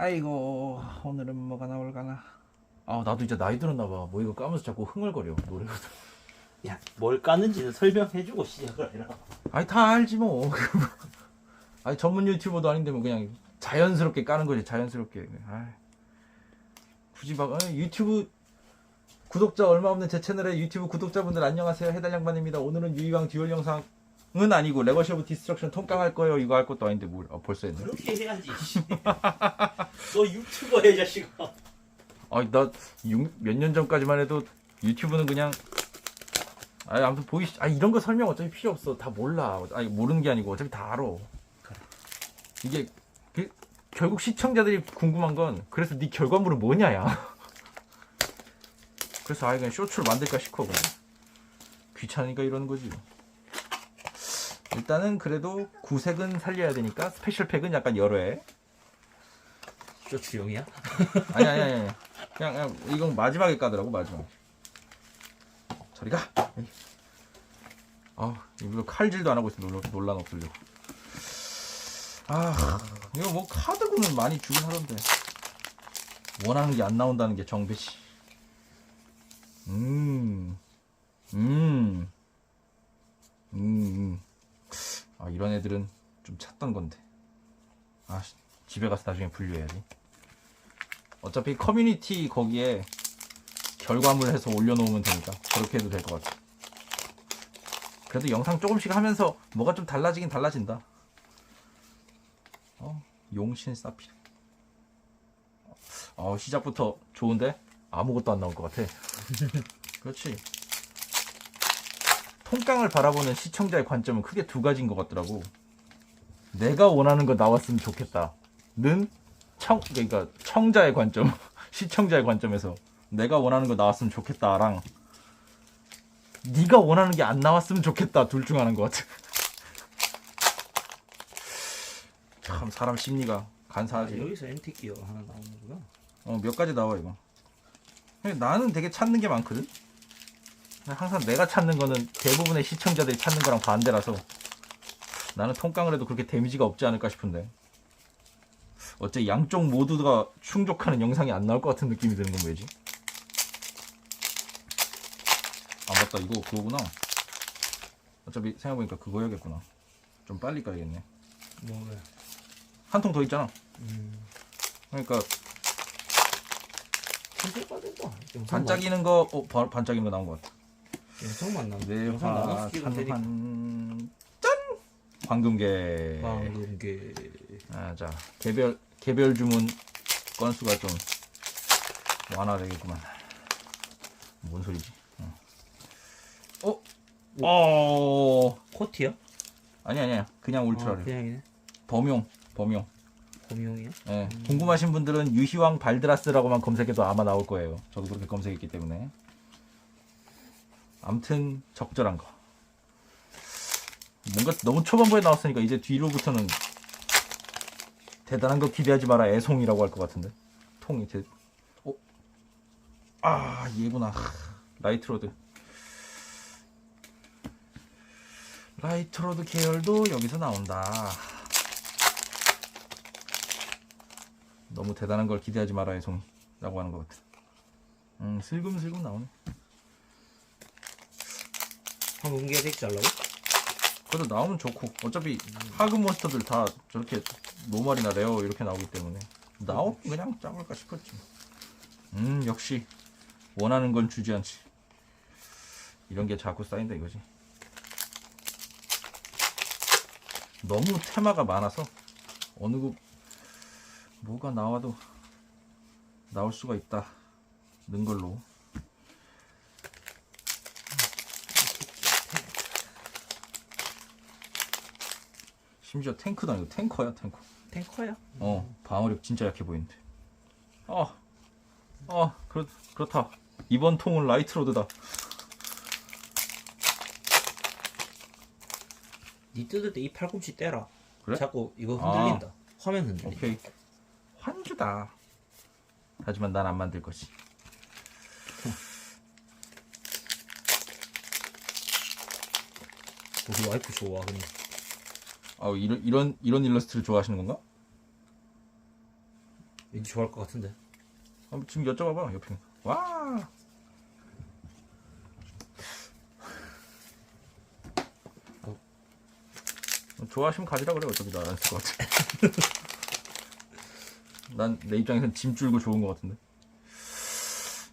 아이고 오늘은 뭐가 나올까나. 아 나도 이제 나이 들었나 봐 뭐 이거 까면서 자꾸 흥얼거려 노래가 야, 뭘 까는지는 설명해주고 시작을 해라. 아니 다 알지 뭐. 아니 전문 유튜버도 아닌데 뭐 그냥 자연스럽게 까는 거지 자연스럽게. 아이, 굳이 막 아이, 유튜브 구독자 얼마 없는 제 채널의 유튜브 구독자분들 안녕하세요. 해달 양반입니다. 오늘은 유이왕 듀얼 영상 은 아니고 레거시 오브 디스트럭션 통깡 할 거예요. 이거 할 것도 아닌데 뭘. 아, 벌써 했네. 그렇게 해야지. 씨. 너 유튜버야, 이 자식아. 아니 나몇 년 전까지만 해도 유튜브는 그냥 아 아무튼 보이 아 이런 거 설명 어차피 필요 없어. 다 몰라. 아니 모르는 게 아니고 어차피 다 알아. 이게 그, 결국 시청자들이 궁금한 건 그래서 네 결과물은 뭐냐야. 그래서 아예 그냥 쇼츠를 만들까 싶어 그냥. 귀찮으니까 이러는 거지 일단은 그래도 구색은 살려야 되니까 스페셜 팩은 약간 여러 해. 쇼츠용이야? 아니 아니 아니 그냥, 그냥 이건 마지막에 까더라고 마지막. 저리 가! 아, 이거 칼질도 안 하고 있어. 놀라, 논란 없으려고. 아 이거 뭐 카드군은 많이 주긴 하던데. 원하는 게 안 나온다는 게 정배 씨. 음, 음, 음, 음. 아 이런 애들은 좀 찾던 건데 아 씨, 집에 가서 나중에 분류해야지 어차피 커뮤니티 거기에 결과물 해서 올려놓으면 되니까 그렇게 해도 될 것 같아. 그래도 영상 조금씩 하면서 뭐가 좀 달라지긴 달라진다. 어, 용신 사필. 어, 시작부터 좋은데 아무것도 안 나올 것 같아. 그렇지. 통깡을 바라보는 시청자의 관점은 크게 두 가지인 것 같더라고. 내가 원하는 거 나왔으면 좋겠다. 는 청, 그러니까 청자의 관점, 시청자의 관점에서 내가 원하는 거 나왔으면 좋겠다랑 네가 원하는 게 안 나왔으면 좋겠다 둘 중 하나인 것 같아. 참 사람 심리가 아, 간사하지. 여기서 엔틱 기어 하나 나오는구나. 어, 몇 가지 나와 이거. 나는 되게 찾는 게 많거든. 항상 내가 찾는 거는 대부분의 시청자들이 찾는 거랑 반대라서 나는 통깡을 해도 그렇게 데미지가 없지 않을까 싶은데. 어째 양쪽 모두가 충족하는 영상이 안 나올 것 같은 느낌이 드는 건 왜지? 아 맞다 이거 그거구나. 어차피 생각해보니까 그거 해야겠구나. 좀 빨리 까야겠네. 뭐야? 한통 더 있잖아. 음. 그러니까. 반짝이는 거, 어, 바- 반짝이는 거 나온 것 같아. 영상 만 나네. 네, 영상 화, 나눠서 찍으면 되니까. 찬환, 짠! 황금계. 방금 게 아, 자, 개별, 개별 주문 건수가 좀 완화되겠구만. 뭔 소리지? 어? 어? 어, 코티야? 아니, 아니야. 그냥 울트라래. 아, 그냥이네. 범용, 범용. 범용이야? 예. 궁금하신 분들은 유희왕 발드라스라고만 검색해도 아마 나올 거예요. 저도 그렇게 검색했기 때문에. 암튼 적절한 거. 뭔가 너무 초반부에 나왔으니까 이제 뒤로부터는 대단한 거 기대하지 마라 애송이라고 할 것 같은데. 통이 제. 어? 아 얘구나. 라이트로드. 라이트로드 계열도 여기서 나온다. 너무 대단한 걸 기대하지 마라 애송이라고 하는 것 같아. 음 슬금슬금 나오네. 방금 게 되게 잘 나고? 그래도 나오면 좋고 어차피 하그 몬스터들 다 저렇게 노멀이나 레어 이렇게 나오기 때문에 나오면 그냥 짱을까 싶었지. 음 역시 원하는 건 주지 않지. 이런 게 자꾸 쌓인다 이거지. 너무 테마가 많아서 어느 국 뭐가 나와도 나올 수가 있다 는 걸로. 심지어 탱크도 아니고 탱커야 탱커. 탱커야? 어 방어력 진짜 약해 보이는데. 아, 아 그렇 그렇다. 이번 통은 라이트로드다. 니 뜯을 때 이 팔꿈치 떼라. 그래? 자꾸 이거 흔들린다. 화면 흔들린다. 오케이. 환주다. 하지만 난 안 만들 것이. 우리 와이프 좋아 그냥. 아 이런 이런 이런 일러스트를 좋아하시는 건가? 왠지 좋아할 것 같은데. 아, 지금 여쭤봐봐 옆에. 와. 어. 좋아하시면 가지라 그래 어차피 나안 쓸 것 같아. 난 내 입장에선 짐 줄고 좋은 것 같은데.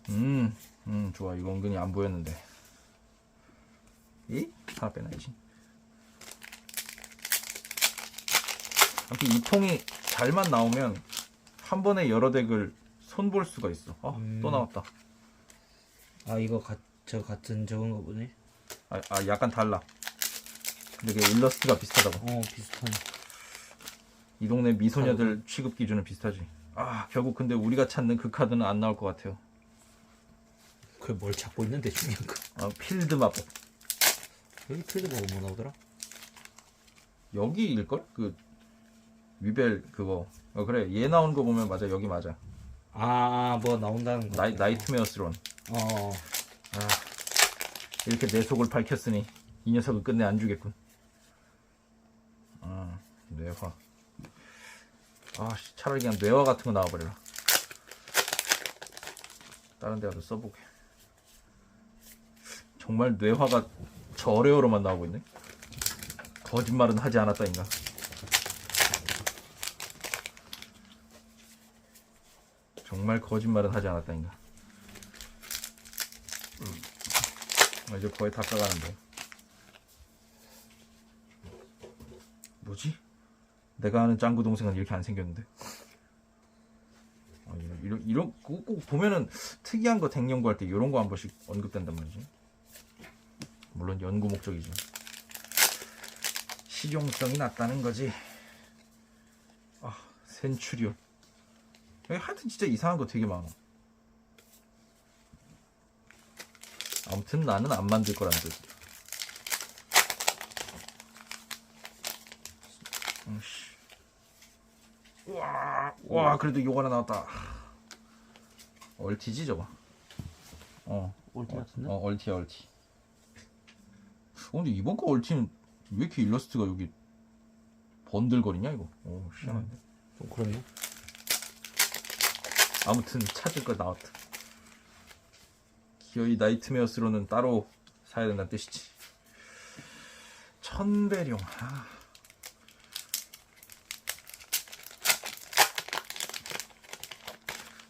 음, 음 좋아 이거 은근히 안 보였는데. 이 하나 빼놔야지. 아무튼 이 통이 잘만 나오면 한 번에 여러 덱을 손볼 수가 있어. 아, 음. 또 나왔다. 아 이거 가, 저 같은 저건가 보네. 아, 아, 약간 달라. 근데 그 일러스트가 비슷하다고. 어 비슷한. 이 동네 미소녀들 취급 기준은 비슷하지. 아, 결국 근데 우리가 찾는 그 카드는 안 나올 것 같아요. 그걸 뭘 찾고 있는데 중요한 거. 아, 필드 마법. 여기 필드 보고 뭐 나오더라? 여기일걸? 그, 위벨 그거. 어, 그래. 얘 나온 거 보면 맞아. 여기 맞아. 아 뭐 나온다는 거. 나이, 나이트메어 스론. 어. 아, 이렇게 내 속을 밝혔으니 이 녀석을 끝내 안 주겠군. 아, 뇌화. 아, 씨, 차라리 그냥 뇌화 같은 거 나와버려라. 다른 데가도 써보게. 정말 뇌화가 저레어로만 나오고 있네. 거짓말은 하지 않았다인가. 정말 거짓말은 하지 않았다인가. 아, 이제 거의 다 까가는데. 뭐지? 내가 아는 짱구 동생은 이렇게 안 생겼는데. 아, 이런, 이런, 이런, 꼭, 꼭 보면은 특이한 거덱 연구할 때 이런 거 한 번씩 언급된단 말이지. 물론 연구 목적이지. 실용성이 낮다는 거지. 아, 센츄리온. 여기 하여튼 진짜 이상한 거 되게 많아. 아무튼 나는 안 만들 거라는 뜻. 음, 씨. 와, 와, 그래도 요거 하나 나왔다. 얼티지 저거. 어, 올티 같은데? 어, 얼티야 얼티. 어, 근데 이번 거 얼티는 왜 이렇게 일러스트가 여기 번들거리냐 이거. 오, 희한한데. 좀 그렇네. 아무튼 찾을 거 나왔다. 기어이 나이트메어스로는 따로 사야 된다는 뜻이지. 천배룡. 아.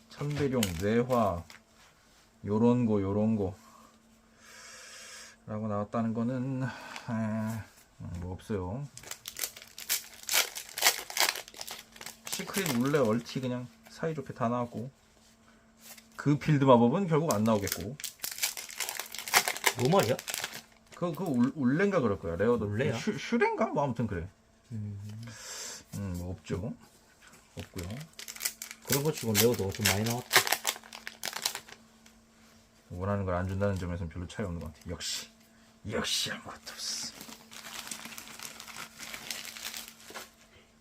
천배룡, 뇌화, 요런 거, 요런 거. 라고 나왔다는 거는, 에, 뭐 없어요. 시크릿 룰레 얼티 그냥 사이좋게 다 나왔고 그 필드 마법은 결국 안 나오겠고 뭐 말이야? 그, 그 울, 울렌가 그럴 거야 레어도 울레야? 슈, 슈렌가? 뭐 아무튼 그래 음. 음뭐 없죠 없고요 그런 거 치고 레오도 좀 많이 나왔다. 원하는 걸 안 준다는 점에서는 별로 차이 없는 것 같아 역시 역시 아무것도 없어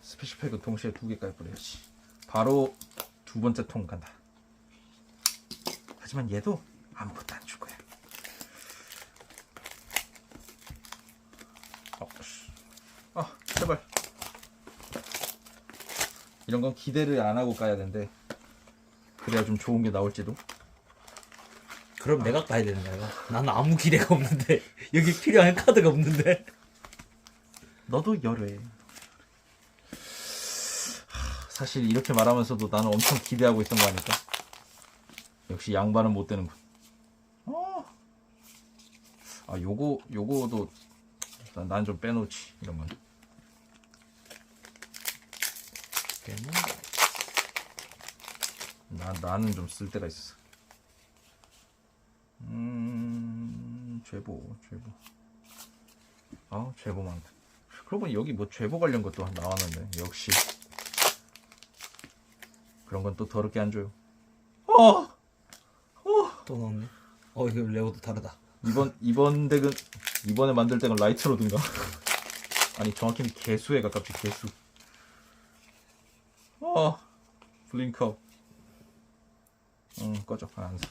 스페셜 팩은 동시에 두 개까지 뿌려야지 바로 두 번째 통 간다 하지만 얘도 아무것도 안 줄 거야 어, 씨. 아 제발 이런 건 기대를 안 하고 까야 되는데 그래야 좀 좋은 게 나올지도 그럼 내가 까야 되는 거야. 나는 아무 기대가 없는데 여기 필요한 카드가 없는데. 너도 열애. 사실 이렇게 말하면서도 나는 엄청 기대하고 있던 거 아닐까? 역시 양반은 못 되는군. 어. 아, 요거, 요거도 난 좀 빼놓지, 이런 건. 나, 나는 좀 쓸 때가 있어. 음, 죄보, 죄보. 아, 많다. 그러고 보니 여기 뭐 죄보 관련 것도 나왔는데, 역시. 그런 건 또 더럽게 안 줘요. 어! 또 나왔네. 어 이거 레오도 다르다. 이번, 이번 덱은, 이번에 만들 덱은 라이트로 든가. 아니, 정확히는 개수에 가깝지, 개수. 어! 블링크업. 응, 꺼져. 아, 안 사.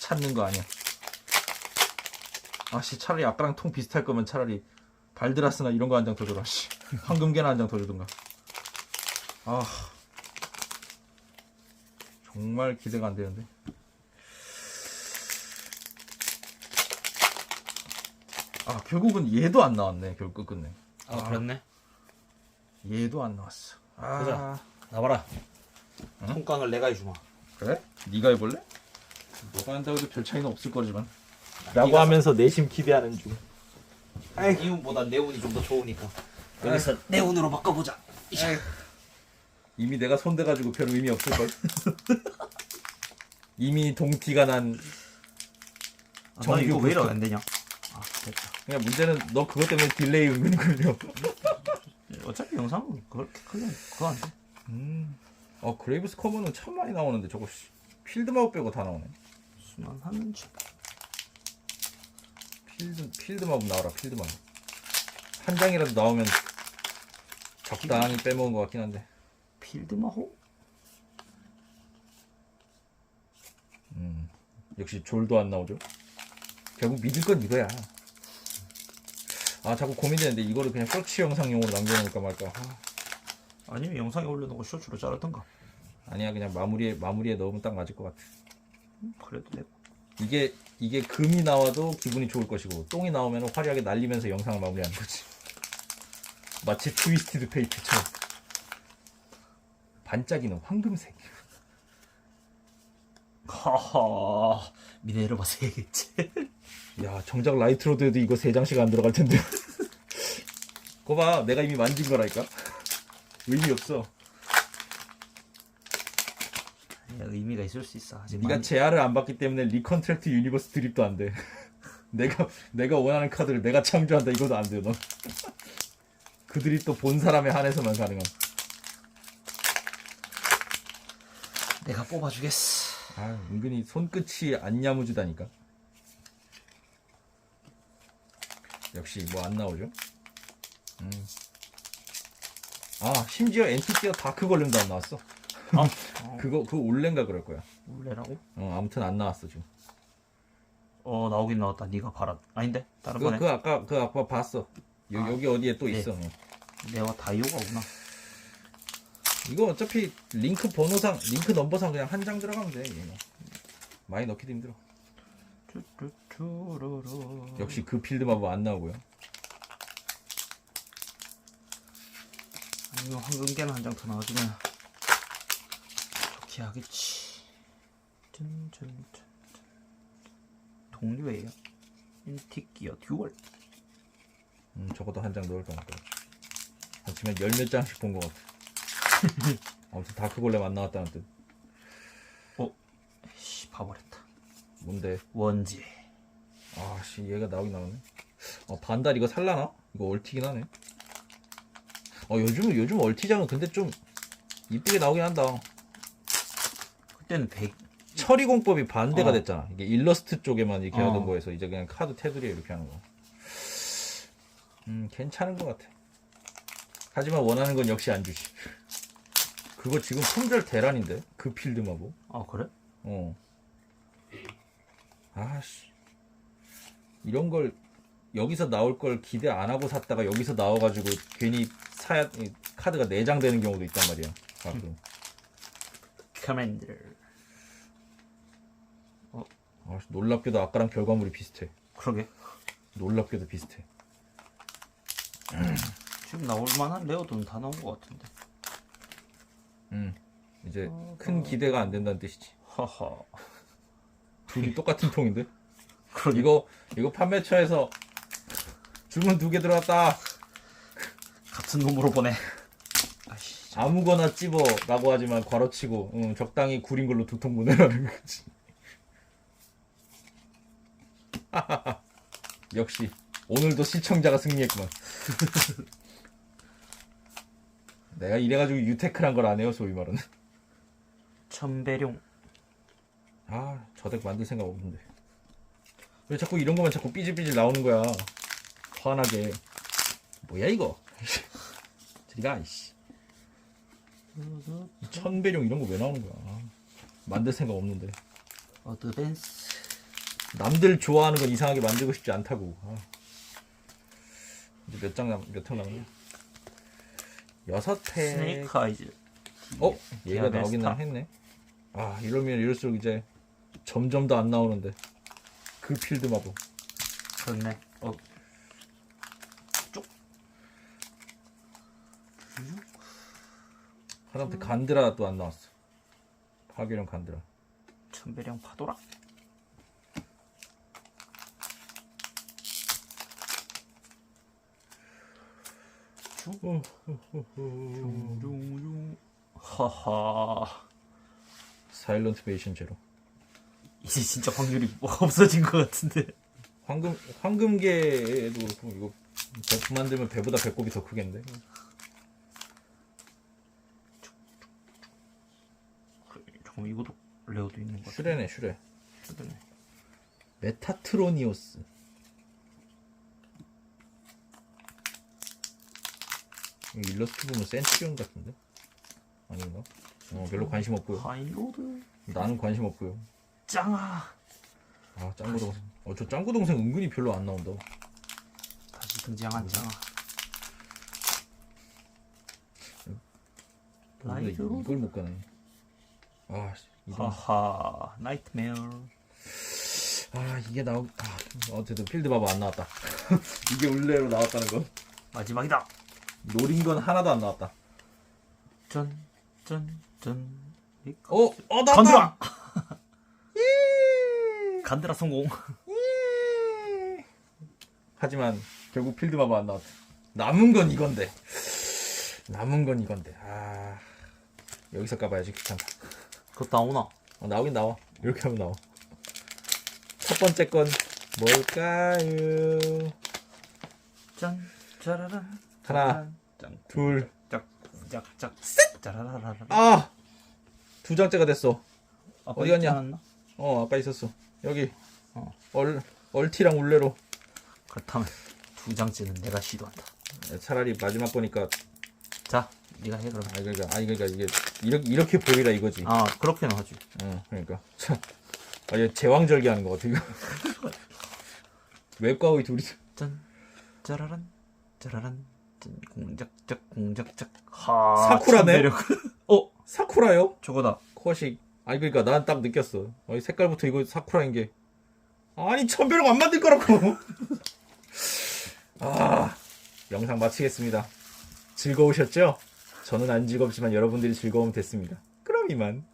찾는 거 아니야. 아씨, 차라리 아까랑 통 비슷할 거면 차라리 발드라스나 이런 거 한 장 더 줘라, 씨. 황금계나 한 장 더 주든가. 아, 정말 기대가 안 되는데. 아 결국은 얘도 안 나왔네. 결국 끝내. 아, 그렇네. 얘도 안 나왔어. 아 보자. 나봐라. 통깡을 내가 해주마. 그래? 네가 해볼래? 너가 한다고 해도 별 차이는 없을 거지만. 라고 하면서 내심 기대하는 중. 이운보다 내 운이 좀 더 좋으니까. 여기서 내 운으로 바꿔보자. 이 미 내가 손대가지고 별 의미 없을 걸. 이미 동티가 난. 아, 나 정규 이거 왜 부스터. 안 되냐? 아, 됐다. 그냥 문제는 너 그것 때문에 딜레이 은근히 걸려. 어차피 영상은 그렇게 크게 그거 안 돼. 음. 어 그레이브스 커버는 참 많이 나오는데 저거 씨, 필드마우 빼고 다 나오네. 순환하는 중. 필드 필드마우 나와라 필드마우. 한 장이라도 나오면 적당히 빼먹은 것 같긴 한데. 필드마호? 음. 역시 졸도 안 나오죠. 결국 믿을 건 이거야. 아 자꾸 고민되는데 이거를 그냥 쇼츠 영상용으로 남겨놓을까 말까. 아, 아니면 영상에 올려놓고 쇼츠로 자르던가. 아니야 그냥 마무리에 마무리에 넣으면 딱 맞을 것 같아. 음, 그래도 되고. 이게 이게 금이 나와도 기분이 좋을 것이고 똥이 나오면 화려하게 날리면서 영상을 마무리하는 거지. 마치 트위스티드 페이트처럼 반짝이는 황금색. 하하. 미네르바 세 개째. 야 정작 라이트로드 해도 이거 세 장씩 안 들어갈 텐데. 거봐 내가 이미 만진 거라니까. 의미 없어. 의미가 있을 수 있어. 하지만 네가 제아를 안 받기 때문에 리컨트랙트 유니버스 드립도 안 돼. 내가 내가 원하는 카드를 내가 창조한다 이것도 안 돼요 넌. 그 드립도 본 사람에 한해서만 가능함. 내가 뽑아주겠어. 아, 은근히 손끝이 안 야무지다니까. 역시 뭐 안 나오죠? 음. 아, 심지어 엔티티어 다크 걸림도 안 나왔어. 아, 그거 그거 올렌가 그럴 거야. 올래라고? 어, 아무튼 안 나왔어 지금. 어 나오긴 나왔다. 네가 바라. 아닌데 다른 그, 거네. 그 아까 그 아까 봤어. 여, 아. 여기 어디에 또 네. 있어. 어. 내가 다이오가구나. 이거 어차피 링크 번호상, 링크 넘버상 그냥 한 장 들어가면 돼. 이거. 많이 넣기도 힘들어. 역시 그 필드 마법 안 나오고요. 이거 황금계는 한장 더 나와주면 좋게 하겠지. 짠짠짠. 동료예요. 인티기어 듀얼. 음, 적어도 한 장 넣을 것 같고. 하지만 열 몇 장씩 본 것 같아. 아무튼 다크 골렘 안 나왔다는 뜻. 씨 봐버렸다. 뭔데? 원지. 아, 씨, 얘가 나오긴 나오네. 어, 반달 이거 살라나? 이거 얼티긴 하네. 어, 요즘, 요즘 얼티장은 근데 좀 이쁘게 나오긴 한다. 그때는 100. 처리 공법이 반대가 어. 됐잖아. 이게 일러스트 쪽에만 이렇게 어. 하던 거에서 이제 그냥 카드 테두리에 이렇게 하는 거. 음, 괜찮은 것 같아. 하지만 원하는 건 역시 안 주지. 그거 지금 품절 대란인데? 그 필드 마법. 아 그래? 어. 아씨. 이런 걸 여기서 나올 걸 기대 안 하고 샀다가 여기서 나와가지고 괜히 사야 이 카드가 4장 되는 경우도 있단 말이야. 가끔. 커맨더. 아, 놀랍게도 아까랑 결과물이 비슷해. 그러게. 놀랍게도 비슷해. 지금 나올 만한 레어도는 다 나온 것 같은데. 음. 이제 큰 기대가 안 된다는 뜻이지. 하하. 둘이 똑같은 통인데? 이거 이거 판매처에서 주문 두 개 들어왔다. 같은 놈으로 보내. 아씨. 아무거나 찝어라고 하지만 괄호치고 응, 적당히 구린 걸로 두 통 보내라는 거지. 역시 오늘도 시청자가 승리했구만. 내가 이래가지고 유테크란 걸 안 해요 소위 말은. 천배룡. 아, 저덱 만들 생각 없는데. 왜 자꾸 이런 거만 자꾸 삐질삐질 나오는 거야. 화나게. 뭐야, 이거? 저리가, 이씨. 천배룡 이런 거 왜 나오는 거야. 아, 만들 생각 없는데. 어드밴스. 남들 좋아하는 건 이상하게 만들고 싶지 않다고. 아. 이제 몇 장 남, 몇통 남았냐? 여섯 회. 스네이크 아이즈. 어? 얘가. 나오긴 했네. 아 이러면 이럴수록 이제 점점 더 안 나오는데 그 필드 마법 그렇네. 어, 하다못해 간드라도 안 나왔어 파괴령 간드라 천배령 파도라. 어, 둥둥. 하하. 사일런트 베이션 제로 이제 진짜 확률이 뭐 없어진 것 같은데. 황금 황금계도 그렇고 이거 배 만들면 배보다 배꼽이 더 크겠는데 잠깐 이것도 레어도 있는 것 같아. 슈레네 슈레 슈레네. 메타트로니오스 일러스트 보면 센츄리온 같은데 아닌가? 어 별로 관심 없고요 하이로드. 나는 관심 없고요 짱아. 아 짱구 동생 어 저 짱구 동생 은근히 별로 안 나온다 다시 등장한 짱아. 근데 라이트 로드. 이걸 못 가네 아 씨, 이런 하하. 나이트메어. 아 이게 나오 아, 어쨌든 필드 바보 안 나왔다 이게 울레로 나왔다는 건 마지막이다. 노린 건 하나도 안 나왔다 전, 전, 전. 어? 어 나왔다 간드라! 간드라 성공. 하지만 결국 필드 바보 안 나왔다 남은 건 이건데 남은 건 이건데 아 여기서 까봐야지 귀찮다 그거 나오나? 어, 나오긴 나와 이렇게 하면 나와 첫 번째 건 뭘까요 짠, 짜라란. 하나, 짠, 둘 짝, 짝, 짝, 짜라라라. 아! 두 장째가 됐어. 어디 갔냐? 어, 아까 있었어. 여기. 어. 얼, 얼티랑 울레로. 그렇다면 두 장째는 내가 시도한다. 차라리 마지막 거니까. 자, 네가 해 그러면. 아, 그러니까, 아니, 그러니까 이게, 이렇게, 이렇게 보이라 이거지. 아, 그렇게는 하지. 응, 그러니까. 참. 아, 얘 제왕절개 하는 거 같아, 이거. 웹과의 둘이서. 짠, 짜라란, 짜라란. 짠, 공작작, 공작작. 하. 사쿠라네? 어, 사쿠라요? 저거다. 코식. 아니, 그러니까 난 딱 느꼈어. 어, 이 색깔부터 이거 사쿠라인 게. 아니, 천별을 안 만들 거라고. 아, 영상 마치겠습니다. 즐거우셨죠? 저는 안 즐겁지만 여러분들이 즐거우면 됐습니다. 그럼 이만.